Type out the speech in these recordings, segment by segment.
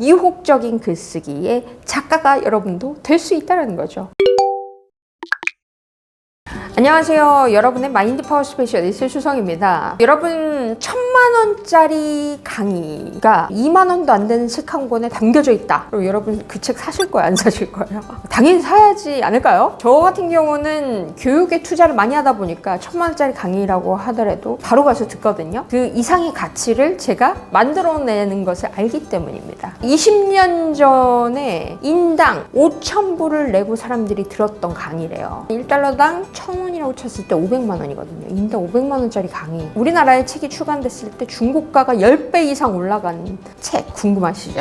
유혹적인 글쓰기의 작가가 여러분도 될 수 있다는 거죠. 안녕하세요. 여러분의 마인드 파워 스페셜리스트 수성입니다. 여러분, 천만 원짜리 강의가 2만 원도 안 되는 책 한 권에 담겨져 있다. 그럼 여러분 그 책 사실 거예요? 안 사실 거예요? 당연히 사야지 않을까요? 저 같은 경우는 교육에 투자를 많이 하다 보니까 천만 원짜리 강의라고 하더라도 바로 가서 듣거든요. 그 이상의 가치를 제가 만들어내는 것을 알기 때문입니다. 20년 전에 인당 5천 불을 내고 사람들이 들었던 강의래요. 1달러당 1,000원 이라고 쳤을 때 500만 원이거든요. 인당 500만 원짜리 강의. 우리나라에 책이 출간됐을 때 중고가가 10배 이상 올라간 책 궁금하시죠?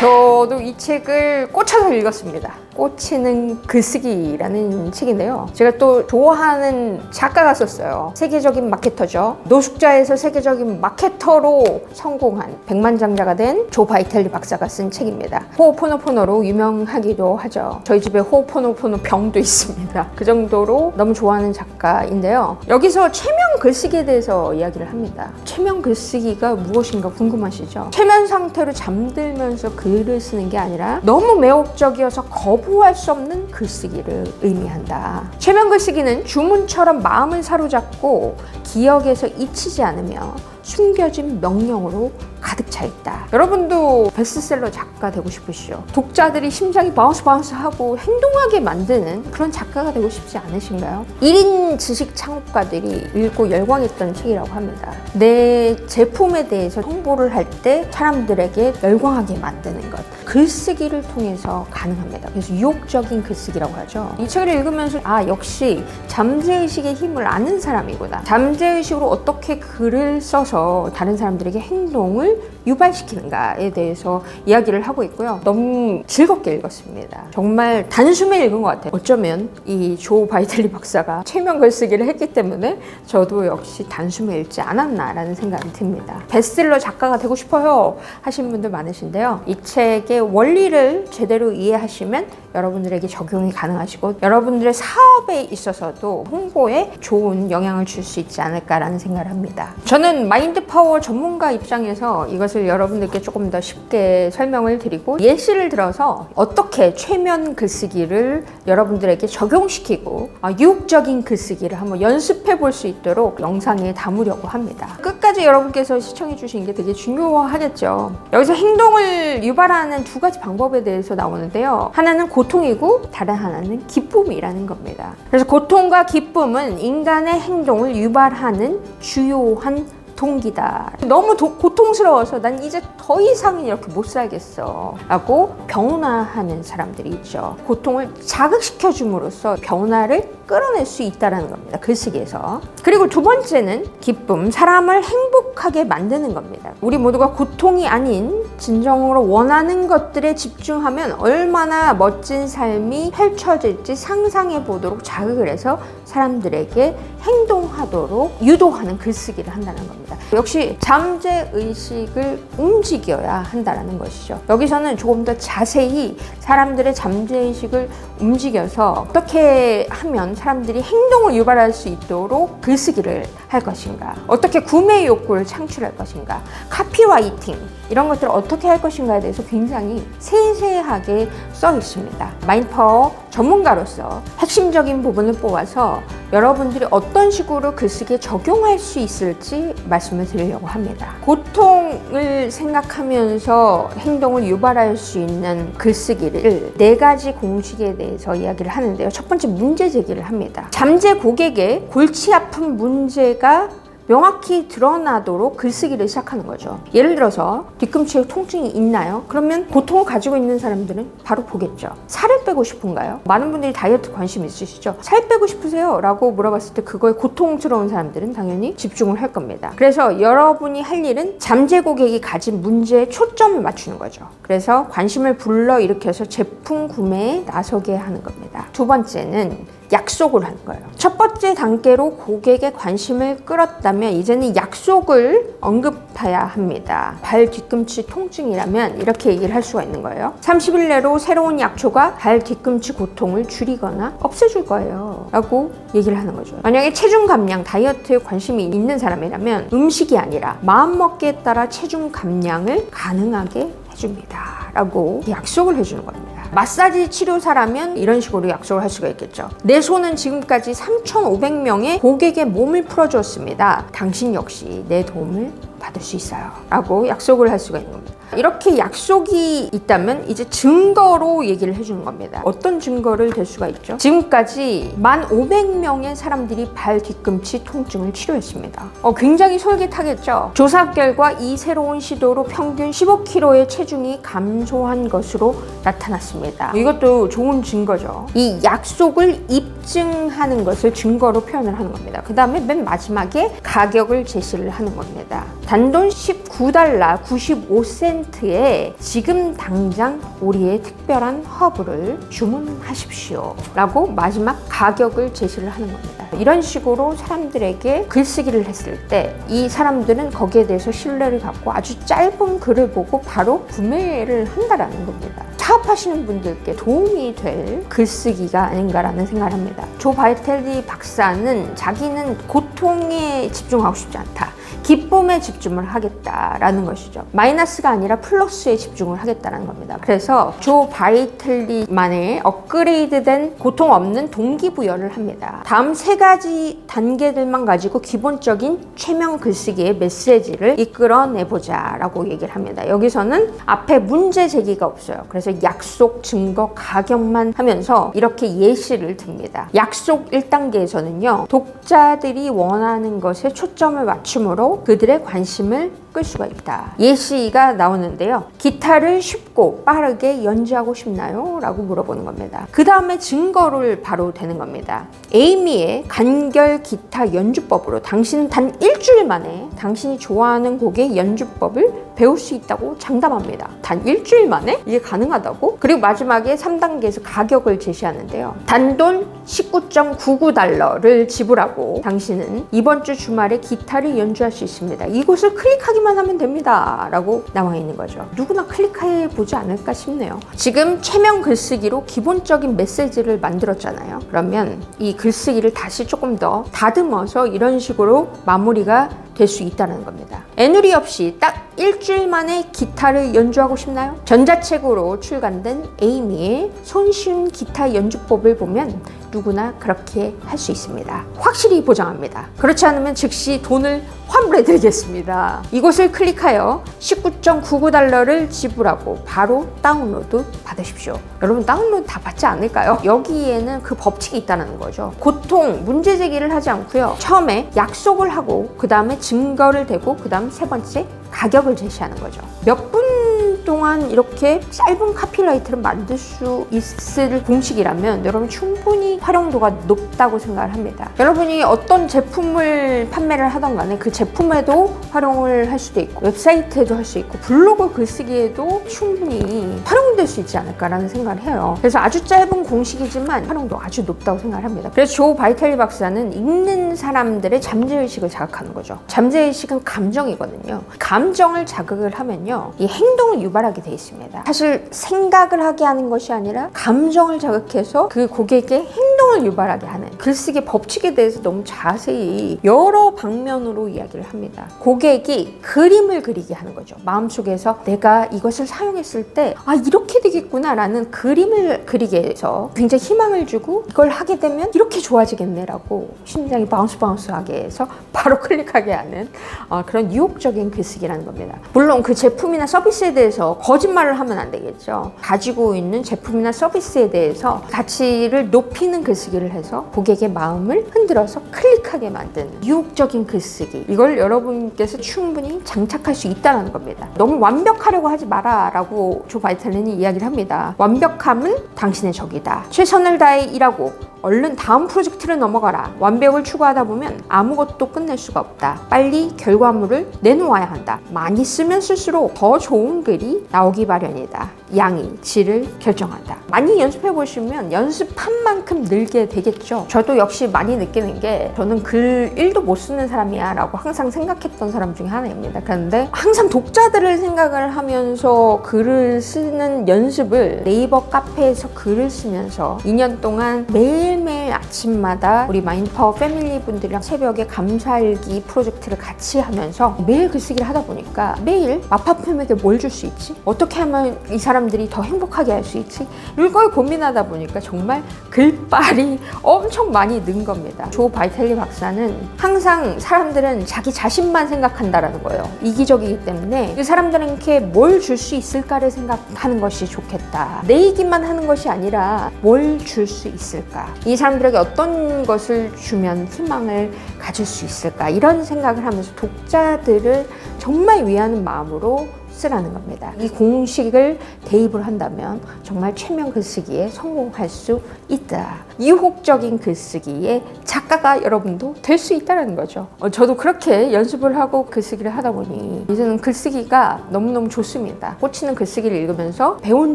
저도 이 책을 꽂혀서 읽었습니다. 꽂히는 글쓰기라는 책인데요. 제가 또 좋아하는 작가가 썼어요. 세계적인 마케터죠. 노숙자에서 세계적인 마케터로 성공한 백만장자가 된 조 바이텔리 박사가 쓴 책입니다. 호호포노포노로 유명하기도 하죠. 저희 집에 호호포노포노 병도 있습니다. 그 정도로 너무 좋아하는 작가인데요. 여기서 최면 글쓰기에 대해서 이야기를 합니다. 최면 글쓰기가 무엇인가 궁금하시죠? 최면 상 태로 잠들면서 글을 쓰는 게 아니라 너무 매혹적이어서 거부할 수 없는 글쓰기를 의미한다. 최면 글쓰기는 주문처럼 마음을 사로잡고 기억에서 잊히지 않으며 숨겨진 명령으로 가득 차 있다. 여러분도 베스트셀러 작가 되고 싶으시죠? 독자들이 심장이 바운스 바운스 하고 행동하게 만드는 그런 작가가 되고 싶지 않으신가요? 1인 지식 창업가들이 읽고 열광했던 책이라고 합니다. 내 제품에 대해서 홍보를 할 때 사람들에게 열광하게 만드는 것. 글쓰기를 통해서 가능합니다. 그래서 유혹적인 글쓰기라고 하죠. 이 책을 읽으면서 아 역시 잠재의식의 힘을 아는 사람이구나. 잠재의식으로 어떻게 글을 써서 다른 사람들에게 행동을 유발시키는가에 대해서 이야기를 하고 있고요. 너무 즐겁게 읽었습니다. 정말 단숨에 읽은 것 같아요. 어쩌면 이 조 바이텔리 박사가 최면 글쓰기를 했기 때문에 저도 역시 단숨에 읽지 않았나라는 생각이 듭니다. 베스트셀러 작가가 되고 싶어요 하신 분들 많으신데요. 이 책의 원리를 제대로 이해하시면 여러분들에게 적용이 가능하시고 여러분들의 사업에 있어서도 홍보에 좋은 영향을 줄 수 있지 않을까라는 생각을 합니다. 저는 마인드 파워 전문가 입장에서 이것을 여러분들께 조금 더 쉽게 설명을 드리고 예시를 들어서 어떻게 최면 글쓰기를 여러분들에게 적용시키고 아, 유혹적인 글쓰기를 한번 연습해 볼 수 있도록 영상에 담으려고 합니다. 끝까지 여러분께서 시청해 주신 게 되게 중요하겠죠. 여기서 행동을 유발하는 두 가지 방법에 대해서 나오는데요. 하나는 고통이고 다른 하나는 기쁨이라는 겁니다. 그래서 고통과 기쁨은 인간의 행동을 유발하는 주요한 동기다. 너무 도- 고통스러워서 난 이제 더 이상 이렇게 못 살겠어. 라고 변화하는 사람들이 있죠. 고통을 자극시켜 줌으로써 변화를 끌어낼 수 있다는 겁니다. 글쓰기에서. 그리고 두 번째는 기쁨. 사람을 행복하게 만드는 겁니다. 우리 모두가 고통이 아닌 진정으로 원하는 것들에 집중하면 얼마나 멋진 삶이 펼쳐질지 상상해 보도록 자극을 해서 사람들에게 행동하도록 유도하는 글쓰기를 한다는 겁니다. 역시 잠재 의식을 움직여야 한다는 것이죠. 여기서는 조금 더 자세히 사람들의 잠재 의식을 움직여서 어떻게 하면 사람들이 행동을 유발할 수 있도록 글쓰기를 할 것인가, 어떻게 구매 욕구를 창출할 것인가, 카피라이팅 이런 것들을 어떻게 할 것인가에 대해서 굉장히 세세하게 써 있습니다. 마인드파워 전문가로서 핵심적인 부분을 뽑아서 여러분들이 어떤 식으로 글쓰기에 적용할 수 있을지 말씀을 드리려고 합니다. 고통을 생각하면서 행동을 유발할 수 있는 글쓰기를 네 가지 공식에 대해서 이야기를 하는데요. 첫 번째 문제 제기를 합니다. 잠재 고객의 골치 아픈 문제가 명확히 드러나도록 글쓰기를 시작하는 거죠. 예를 들어서 뒤꿈치에 통증이 있나요? 그러면 고통을 가지고 있는 사람들은 바로 보겠죠. 살을 빼고 싶은가요? 많은 분들이 다이어트 관심 있으시죠? 살 빼고 싶으세요? 라고 물어봤을 때 그거에 고통스러운 사람들은 당연히 집중을 할 겁니다. 그래서 여러분이 할 일은 잠재 고객이 가진 문제에 초점을 맞추는 거죠. 그래서 관심을 불러 일으켜서 제품 구매에 나서게 하는 겁니다. 두 번째는 약속을 하는 거예요. 첫 번째 단계로 고객의 관심을 끌었다면 이제는 약속을 언급해야 합니다. 발 뒤꿈치 통증이라면 이렇게 얘기를 할 수가 있는 거예요. 30일 내로 새로운 약초가 발 뒤꿈치 고통을 줄이거나 없애줄 거예요. 라고 얘기를 하는 거죠. 만약에 체중 감량, 다이어트에 관심이 있는 사람이라면 음식이 아니라 마음먹기에 따라 체중 감량을 가능하게 해줍니다. 라고 약속을 해주는 겁니다. 마사지 치료사라면 이런 식으로 약속을 할 수가 있겠죠. 내 손은 지금까지 3,500명의 고객의 몸을 풀어주었습니다. 당신 역시 내 도움을 받을 수 있어요. 라고 약속을 할 수가 있는 겁니다. 이렇게 약속이 있다면 이제 증거로 얘기를 해주는 겁니다. 어떤 증거를 댈 수가 있죠? 지금까지 1,500명의 사람들이 발 뒤꿈치 통증을 치료했습니다. 어, 굉장히 솔깃하겠죠? 조사 결과 이 새로운 시도로 평균 15kg의 체중이 감소한 것으로 나타났습니다. 이것도 좋은 증거죠. 이 약속을 입증하는 것을 증거로 표현을 하는 겁니다. 그 다음에 맨 마지막에 가격을 제시를 하는 겁니다. 단돈 19달러 95센트에 지금 당장 우리의 특별한 허브를 주문하십시오. 라고 마지막 가격을 제시를 하는 겁니다. 이런 식으로 사람들에게 글쓰기를 했을 때 이 사람들은 거기에 대해서 신뢰를 갖고 아주 짧은 글을 보고 바로 구매를 한다라는 겁니다. 사업하시는 분들께 도움이 될 글쓰기가 아닌가라는 생각을 합니다. 조 바이텔리 박사는 자기는 고통에 집중하고 싶지 않다. 기쁨에 집중을 하겠다라는 것이죠. 마이너스가 아니라 플러스에 집중을 하겠다는 겁니다. 그래서 조 바이틀리만의 업그레이드된 고통 없는 동기부여를 합니다. 다음 세 가지 단계들만 가지고 기본적인 최명 글쓰기의 메시지를 이끌어내보자 라고 얘기를 합니다. 여기서는 앞에 문제 제기가 없어요. 그래서 약속, 증거, 가격만 하면서 이렇게 예시를 듭니다. 약속 1단계에서는요, 독자들이 원하는 것에 초점을 맞춤으로 그들의 관심을 끌 수가 있다. 예시가 나오는데요. 기타를 쉽고 빠르게 연주하고 싶나요? 라고 물어보는 겁니다. 그 다음에 증거를 바로 대는 겁니다. 에이미의 간결 기타 연주법으로 당신은 단 일주일 만에 당신이 좋아하는 곡의 연주법을 배울 수 있다고 장담합니다. 단 일주일 만에 이게 가능하다고? 그리고 마지막에 3단계에서 가격을 제시하는데요. 단돈 19.99달러를 지불하고 당신은 이번 주 주말에 기타를 연주할 수 있습니다. 이곳을 클릭하기 만 하면 됩니다. 라고 나와 있는 거죠. 누구나 클릭해 보지 않을까 싶네요. 지금 최명 글쓰기로 기본적인 메시지를 만들었잖아요. 그러면 이 글쓰기를 다시 조금 더 다듬어서 이런 식으로 마무리가 될 수 있다는 겁니다. 애누리 없이 딱 일주일 만에 기타를 연주하고 싶나요? 전자책으로 출간된 에이미의 손쉬운 기타 연주법을 보면 누구나 그렇게 할 수 있습니다. 확실히 보장합니다. 그렇지 않으면 즉시 돈을 환불해 드리겠습니다. 이곳을 클릭하여 19.99달러를 지불하고 바로 다운로드 받으십시오. 여러분 다운로드 다 받지 않을까요? 여기에는 그 법칙이 있다는 거죠. 고통, 문제 제기를 하지 않고요. 처음에 약속을 하고 그 다음에 증거를 대고 그 다음 세 번째 가격을 제시하는 거죠. 몇분 동안 이렇게 짧은 카피라이트를 만들 수 있을 공식이라면 여러분 충분히 활용도가 높다고 생각을 합니다. 여러분이 어떤 제품을 판매를 하던 간에 그 제품에도 활용을 할 수도 있고 웹사이트에도 할 수 있고 블로그 글쓰기에도 충분히 활용될 수 있지 않을까라는 생각을 해요. 그래서 아주 짧은 공식이지만 활용도 아주 높다고 생각을 합니다. 그래서 조 바이탈리 박사는 읽는 사람들의 잠재의식을 자극하는 거죠. 잠재의식은 감정이거든요. 감정을 자극을 하면요. 이 행동을 유발 하게 돼 있습니다. 사실 생각을 하게 하는 것이 아니라 감정을 자극해서 그 고객의 행 동을 유발하게 하는 글쓰기 법칙에 대해서 너무 자세히 여러 방면으로 이야기를 합니다. 고객이 그림을 그리게 하는 거죠. 마음속에서 내가 이것을 사용했을 때 아 이렇게 되겠구나 라는 그림을 그리게 해서 굉장히 희망을 주고 이걸 하게 되면 이렇게 좋아지겠네라고 심장이 바운스 바운스하게 해서 바로 클릭하게 하는 어, 그런 유혹적인 글쓰기라는 겁니다. 물론 그 제품이나 서비스에 대해서 거짓말을 하면 안 되겠죠. 가지고 있는 제품이나 서비스에 대해서 가치를 높이는 글쓰기 를 해서 고객의 마음을 흔들어서 클릭하게 만드는 유혹적인 글쓰기. 이걸 여러분께서 충분히 장착할 수 있다는 겁니다. 너무 완벽하려고 하지 마라라고 조 바이탈린이 이야기를 합니다. 완벽함은 당신의 적이다. 최선을 다해 일하고 얼른 다음 프로젝트를 넘어가라. 완벽을 추구하다 보면 아무것도 끝낼 수가 없다. 빨리 결과물을 내놓아야 한다. 많이 쓰면 쓸수록 더 좋은 글이 나오기 마련이다. 양이 질을 결정한다. 많이 연습해 보시면 연습한 만큼 늘게 되겠죠. 저도 역시 많이 느끼는 게 저는 글 1도 못 쓰는 사람이야 라고 항상 생각했던 사람 중에 하나입니다. 그런데 항상 독자들을 생각을 하면서 글을 쓰는 연습을 네이버 카페에서 글을 쓰면서 2년 동안 매일매일 아침마다 우리 마인드파워 패밀리 분들이랑 새벽에 감사일기 프로젝트를 같이 하면서 매일 글쓰기를 하다 보니까 매일 마파품에게 뭘 줄 수 있지? 어떻게 하면 이 사람 들이 더 행복하게 할 수 있지? 이걸 고민하다 보니까 정말 글빨이 엄청 많이 는 겁니다. 조 바이텔리 박사는 항상 사람들은 자기 자신만 생각한다라는 거예요. 이기적이기 때문에 그 사람들에게 뭘줄 수 있을까를 생각하는 것이 좋겠다. 내 얘기만 하는 것이 아니라 뭘 줄 수 있을까? 이 사람들에게 어떤 것을 주면 희망을 가질 수 있을까? 이런 생각을 하면서 독자들을 정말 위하는 마음으로 쓰라는 겁니다. 이 공식을 대입을 한다면 정말 최면 글쓰기에 성공할 수 있다. 유혹적인 글쓰기의 작가가 여러분도 될 수 있다는 거죠. 어, 저도 그렇게 연습을 하고 글쓰기를 하다 보니 이제는 글쓰기가 너무너무 좋습니다. 꽂히는 글쓰기를 읽으면서 배운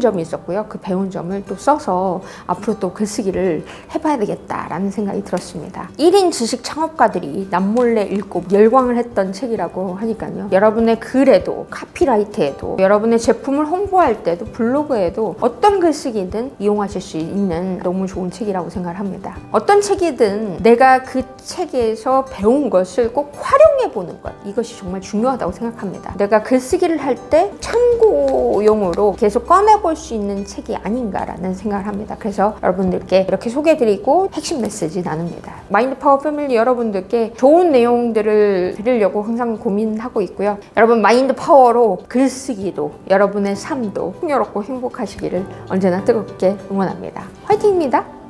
점이 있었고요. 그 배운 점을 또 써서 앞으로 또 글쓰기를 해봐야 되겠다라는 생각이 들었습니다. 1인 지식 창업가들이 남몰래 읽고 열광을 했던 책이라고 하니까요. 여러분의 글에도 카피라이 트에도 여러분의 제품을 홍보할 때도 블로그에도 어떤 글쓰기든 이용하실 수 있는 너무 좋은 책이라고 생각을 합니다. 어떤 책이든 내가 그 책에서 배운 것을 꼭 활용해 보는 것 이것이 정말 중요하다고 생각합니다. 내가 글쓰기를 할 때 참고용으로 계속 꺼내 볼 수 있는 책이 아닌가라는 생각을 합니다. 그래서 여러분들께 이렇게 소개해드리고 핵심 메시지 나눕니다. 마인드 파워 패밀리 여러분들께 좋은 내용들을 드리려고 항상 고민하고 있고요. 여러분 마인드 파워로 글쓰기도 여러분의 삶도 풍요롭고 행복하시기를 언제나 뜨겁게 응원합니다. 화이팅입니다.